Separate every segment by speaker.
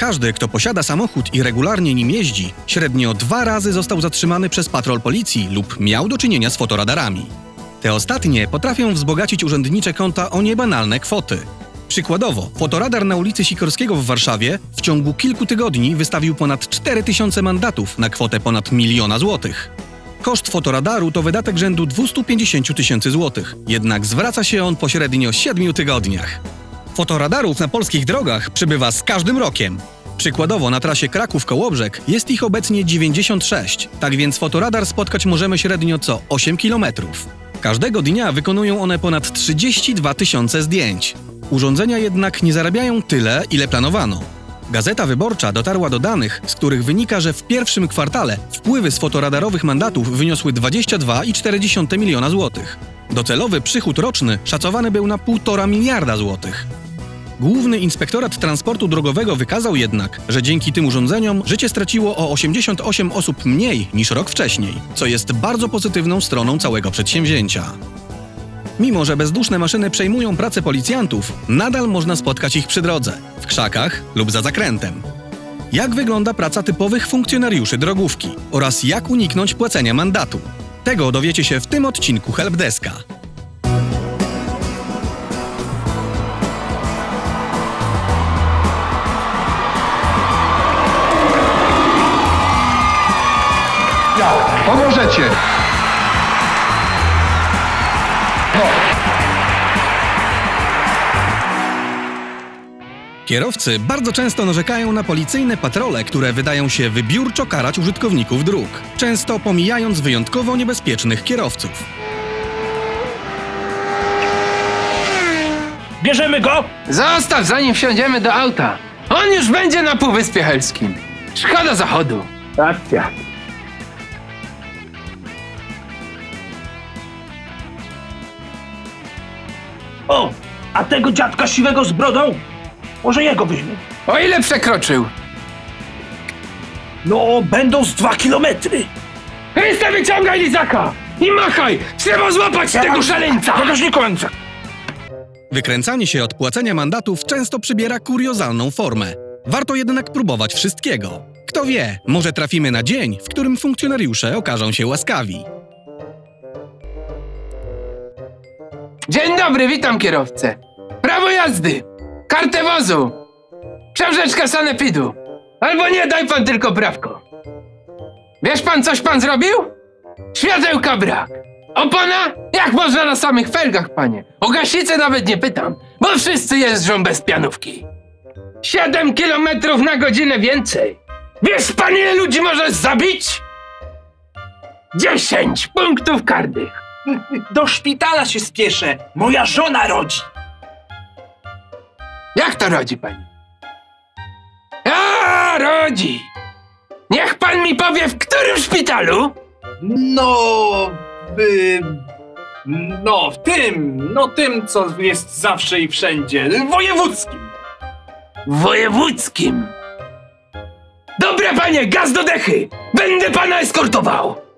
Speaker 1: Każdy, kto posiada samochód i regularnie nim jeździ, średnio dwa razy został zatrzymany przez patrol policji lub miał do czynienia z fotoradarami. Te ostatnie potrafią wzbogacić urzędnicze konta o niebanalne kwoty. Przykładowo, fotoradar na ulicy Sikorskiego w Warszawie w ciągu kilku tygodni wystawił ponad 4000 mandatów na kwotę ponad miliona złotych. Koszt fotoradaru to wydatek rzędu 250 000 tysięcy złotych, jednak zwraca się on po średnio 7 tygodniach. Fotoradarów na polskich drogach przybywa z każdym rokiem. Przykładowo na trasie Kraków-Kołobrzeg jest ich obecnie 96, tak więc fotoradar spotkać możemy średnio co 8 km. Każdego dnia wykonują one ponad 32 tysiące zdjęć. Urządzenia jednak nie zarabiają tyle, ile planowano. Gazeta Wyborcza dotarła do danych, z których wynika, że w pierwszym kwartale wpływy z fotoradarowych mandatów wyniosły 22,4 miliona złotych. Docelowy przychód roczny szacowany był na 1,5 miliarda złotych. Główny Inspektorat Transportu Drogowego wykazał jednak, że dzięki tym urządzeniom życie straciło o 88 osób mniej niż rok wcześniej, co jest bardzo pozytywną stroną całego przedsięwzięcia. Mimo, że bezduszne maszyny przejmują pracę policjantów, nadal można spotkać ich przy drodze, w krzakach lub za zakrętem. Jak wygląda praca typowych funkcjonariuszy drogówki oraz jak uniknąć płacenia mandatu? Tego dowiecie się w tym odcinku Helpdeska.
Speaker 2: Pomożecie! No,
Speaker 1: Kierowcy bardzo często narzekają na policyjne patrole, które wydają się wybiórczo karać użytkowników dróg, często pomijając wyjątkowo niebezpiecznych kierowców.
Speaker 3: Bierzemy go!
Speaker 4: Zostaw, zanim wsiądziemy do auta. On już będzie na Półwyspie Helskim. Szkoda zachodu.
Speaker 3: Akcja. O! A tego dziadka siwego z brodą? Może jego weźmie?
Speaker 4: O ile przekroczył?
Speaker 3: No, będą z dwa kilometry.
Speaker 4: Chryste, wyciągaj lizaka! I machaj! Trzeba złapać tego szaleńca!
Speaker 3: Chociaż nie kończę.
Speaker 1: Wykręcanie się od płacenia mandatów często przybiera kuriozalną formę. Warto jednak próbować wszystkiego. Kto wie, może trafimy na dzień, w którym funkcjonariusze okażą się łaskawi.
Speaker 4: Dzień dobry, witam kierowcę. Prawo jazdy! Kartę wozu! Książeczka sanepidu! Albo nie, daj pan tylko prawko. Wiesz pan, coś pan zrobił? Światełka brak. Opona? Jak można na samych felgach, panie? O gaśnicę nawet nie pytam, bo wszyscy jeżdżą bez pianówki. Siedem kilometrów na godzinę więcej. Wiesz pan, ile ludzi możesz zabić? Dziesięć punktów karnych.
Speaker 5: Do szpitala się spieszę. Moja żona rodzi.
Speaker 4: Jak to rodzi pani? A, rodzi! Niech pan mi powie, w którym szpitalu?
Speaker 5: No, by... No, w tym, no tym, co jest zawsze i wszędzie. Wojewódzkim.
Speaker 4: Wojewódzkim. Dobra, panie, gaz do dechy! Będę pana eskortował!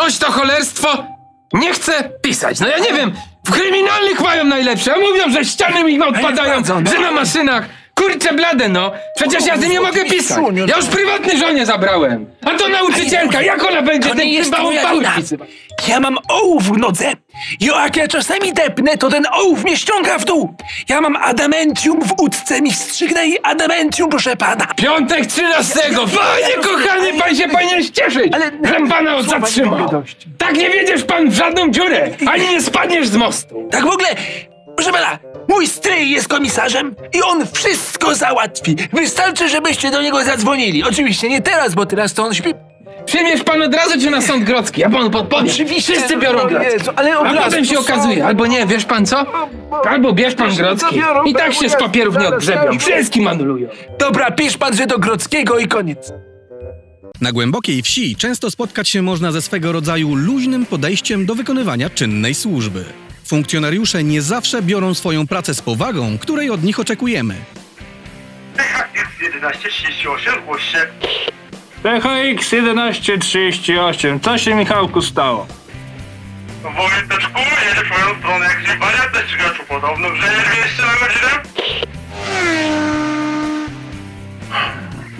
Speaker 4: Coś to cholerstwo nie chcę pisać. No ja nie wiem, w kryminalnych mają najlepsze, a mówią, że ściany mi odpadają, że na maszynach. Kurczę blade, no. Przecież ja z tym nie mogę pisać. Ja już prywatny żonie zabrałem. A to nauczycielka, jak ona będzie
Speaker 5: To
Speaker 4: ten
Speaker 5: nie jest
Speaker 4: chyba
Speaker 5: moja
Speaker 4: upały
Speaker 5: wina.
Speaker 4: wpisywać?
Speaker 5: Ja mam ołów w nodze. I jak ja czasami depnę, to ten ołów mnie ściąga w dół. Ja mam adamentium w łódce mistrzygnę i adamentium, proszę pana.
Speaker 4: Piątek 13. Panie kochany, pan się powinien cieszyć!
Speaker 5: Ale-
Speaker 4: Żem pana
Speaker 5: Słowa nie
Speaker 4: zatrzymał.
Speaker 5: dość.
Speaker 4: Tak nie wiedziesz pan w żadną dziurę, ani nie spadniesz z mostu.
Speaker 5: Tak w ogóle, proszę pana, mój stryj jest komisarzem i on wszystko załatwi. Wystarczy, żebyście do niego zadzwonili. Oczywiście nie teraz, bo teraz to on śpi.
Speaker 4: Przymierz pan od razu czy na sąd grodzki, ja panu podpowiem.
Speaker 5: Oczywiście,
Speaker 4: Wszyscy
Speaker 5: no,
Speaker 4: biorą grodzki.
Speaker 5: Jezu, ale
Speaker 4: A potem się okazuje, albo nie, wiesz pan co? Albo bierz pan grodzki. I tak się z papierów nie
Speaker 5: zaraz,
Speaker 4: odgrzebią.
Speaker 5: zaraz.
Speaker 4: Wszystkim anulują.
Speaker 5: Dobra, pisz pan, że do Grodzkiego i koniec.
Speaker 1: Na głębokiej wsi często spotkać się można ze swego rodzaju luźnym podejściem do wykonywania czynnej służby. Funkcjonariusze nie zawsze biorą swoją pracę z powagą, której od nich oczekujemy.
Speaker 6: PHX 1138, głoś się.
Speaker 3: PHX 1138. Co się Michałku stało?
Speaker 6: Wojteczku, jedzie w moją stronę jak się bania też graczu podobno, że nie 200 na godzinę?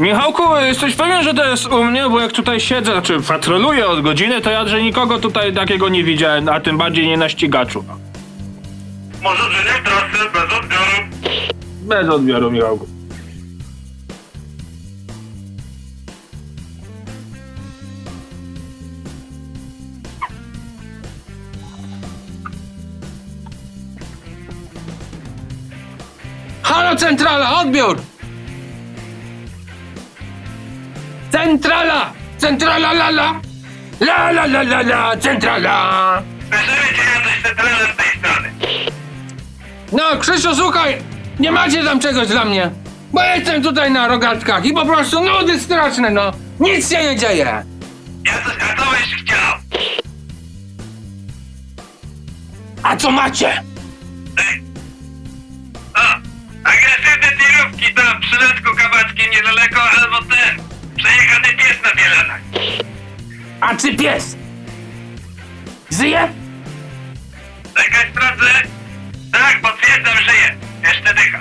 Speaker 7: Michałku, jesteś pewien, że to jest u mnie? Bo jak tutaj siedzę, znaczy patroluję od godziny, to ja, że nikogo tutaj takiego nie widziałem, a tym bardziej nie na ścigaczu.
Speaker 6: Może zmienię trasę bez odbioru.
Speaker 7: Bez odbioru, Michałku.
Speaker 4: Halo, centrala, odbiór! Centrala! Centrala, la, la! La, la, la, la, la, centrala!
Speaker 6: Centralem z tej strony.
Speaker 4: No, Krzysiu, słuchaj, nie macie tam czegoś dla mnie. Bo jestem tutaj na rogatkach i po prostu nudy straszne, no. Nic się nie dzieje.
Speaker 6: Ja coś, a co byś chciał?
Speaker 4: A co macie?
Speaker 6: Ej. O, agresywne tirówki tam przy letku kabackim niedaleko, albo ten, przejechany pies na bielanach.
Speaker 4: A czy pies? Żyje?
Speaker 6: Czekaj, sprawdzę. Tak, potwierdzam, żyje. Jeszcze dycha.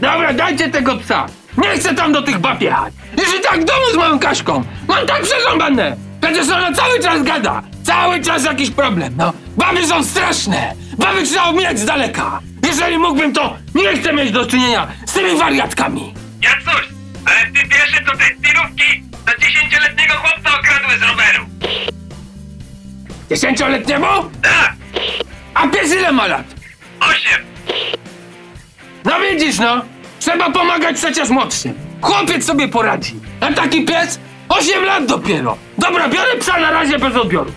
Speaker 4: Dobra, dajcie tego psa. Nie chcę tam do tych bab jechać. Już i tak w domu z moją Kaśką. Mam tak przerąbane. Przecież ona cały czas gada. Cały czas jakiś problem, no. Baby są straszne. Baby trzeba omijać z daleka. Jeżeli mógłbym, to nie chcę mieć do czynienia z tymi wariatkami.
Speaker 6: Ja coś, ale ty tirówki za dziesięcioletniego chłopca okradły z roweru.
Speaker 4: Dziesięcioletniemu?
Speaker 6: Tak,
Speaker 4: A pies ile ma lat?
Speaker 6: osiem.
Speaker 4: No widzisz, no. Trzeba pomagać przecież młodszym. Chłopiec sobie poradzi. A taki pies? Osiem lat dopiero. Dobra, biorę psa na razie bez odbioru.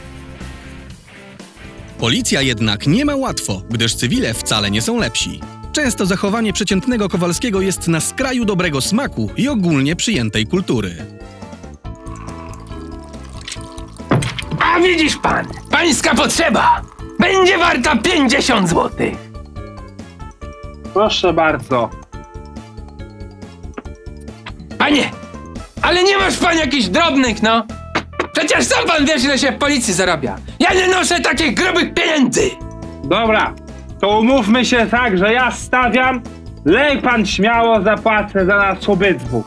Speaker 1: Policja jednak nie ma łatwo, gdyż cywile wcale nie są lepsi. Często zachowanie przeciętnego Kowalskiego jest na skraju dobrego smaku i ogólnie przyjętej kultury.
Speaker 4: A widzisz pan, pańska potrzeba będzie warta 50 złotych.
Speaker 7: Proszę bardzo.
Speaker 4: Panie, ale nie masz pan jakichś drobnych, no? Przecież sam pan wiesz, ile się w policji zarabia. Ja nie noszę takich grubych pieniędzy.
Speaker 7: Dobra, to umówmy się tak, że ja stawiam, lej pan śmiało, zapłacę za nas obydwu.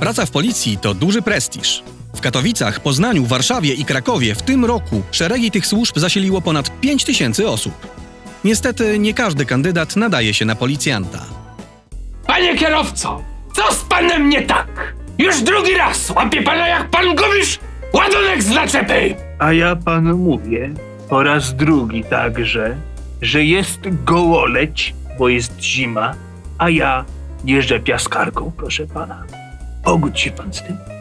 Speaker 1: Praca w policji to duży prestiż. W Katowicach, Poznaniu, Warszawie i Krakowie w tym roku szeregi tych służb zasiliło ponad 5 tysięcy osób. Niestety nie każdy kandydat nadaje się na policjanta.
Speaker 4: Panie kierowco, co z panem nie tak? Już drugi raz łapie pana jak pan gubisz ładunek z naczepy.
Speaker 8: A ja panu mówię po raz drugi także, że jest gołoleć, bo jest zima, a ja jeżdżę piaskarką, proszę pana. Pogódź się pan z tym.